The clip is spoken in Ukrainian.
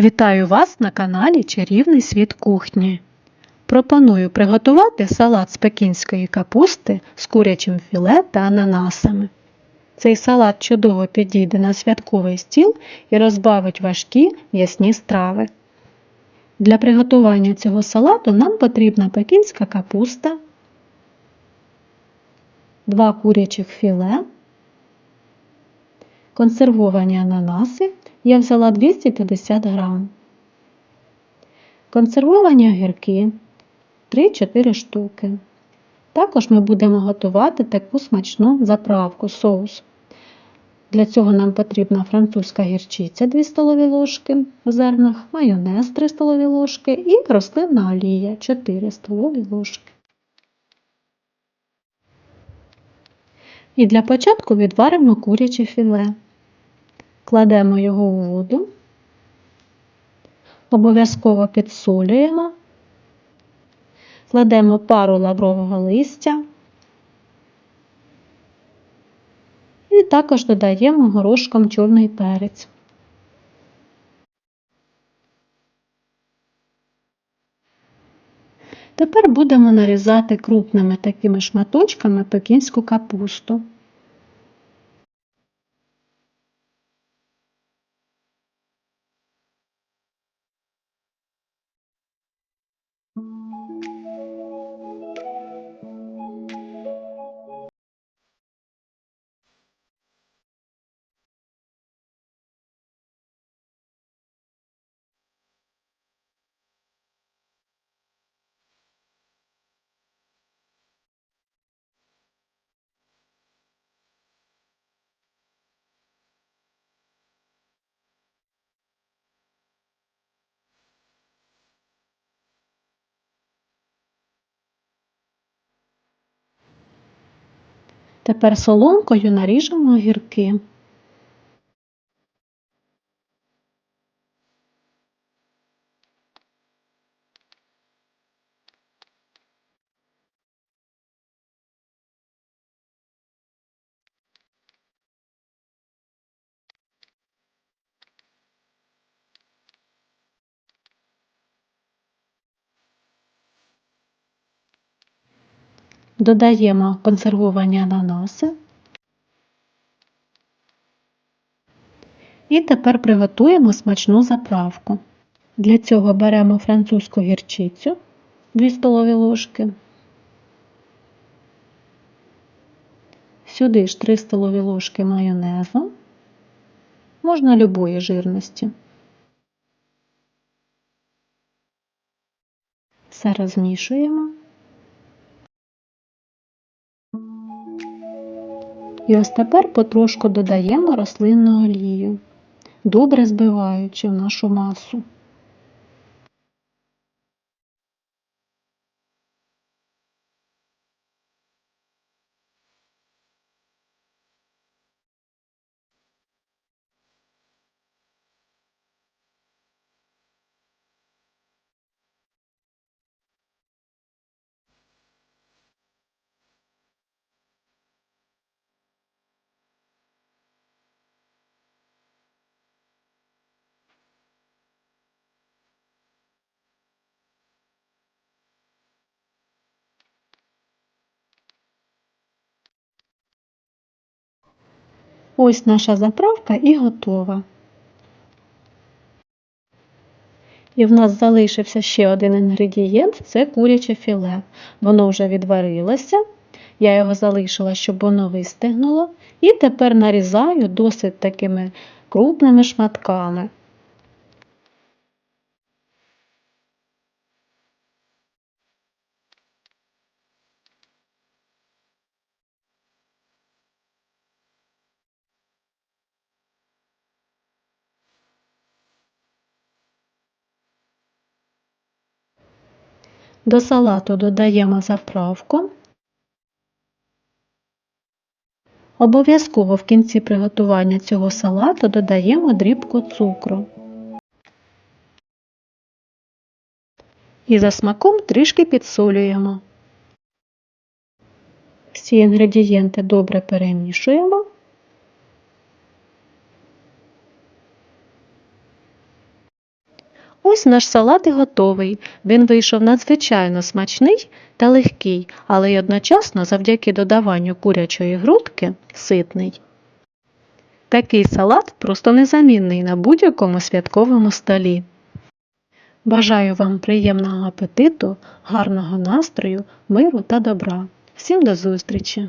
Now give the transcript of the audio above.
Вітаю вас на каналі Чарівний світ кухні. Пропоную приготувати салат з пекінської капусти з курячим філе та ананасами. Цей салат чудово підійде на святковий стіл і розбавить важкі м'ясні страви. Для приготування цього салату нам потрібна пекінська капуста, 2 курячих філе, консервовані ананаси. Я взяла 250 грам. Консервовані огірки 3-4 штуки. Також ми будемо готувати таку смачну заправку соус. Для цього нам потрібна французька гірчиця 2 столові ложки в зернах, майонез 3 столові ложки і рослинна олія 4 столові ложки. І для початку відваримо куряче філе. Кладемо його у воду, обов'язково підсолюємо, кладемо пару лаврового листя і також додаємо горошком чорний перець. Тепер будемо нарізати крупними такими шматочками пекінську капусту. Тепер соломкою наріжемо огірки. Додаємо консервовані ананаси. І тепер приготуємо смачну заправку. Для цього беремо французьку гірчицю 2 столові ложки. Сюди ж 3 столові ложки майонезу, можна любої жирності. Все розмішуємо. І ось тепер потрошку додаємо рослинну олію, добре збиваючи в нашу масу. Ось наша заправка і готова. І в нас залишився ще один інгредієнт це куряче філе. Воно вже відварилося. Я його залишила, щоб воно вистигнуло. І тепер нарізаю досить такими крупними шматками. До салату додаємо заправку. Обов'язково в кінці приготування цього салату додаємо дрібку цукру. І за смаком трішки підсолюємо. Всі інгредієнти добре перемішуємо. Ось наш салат і готовий. Він вийшов надзвичайно смачний та легкий, але й одночасно завдяки додаванню курячої грудки ситний. Такий салат просто незамінний на будь-якому святковому столі. Бажаю вам приємного апетиту, гарного настрою, миру та добра. Всім до зустрічі!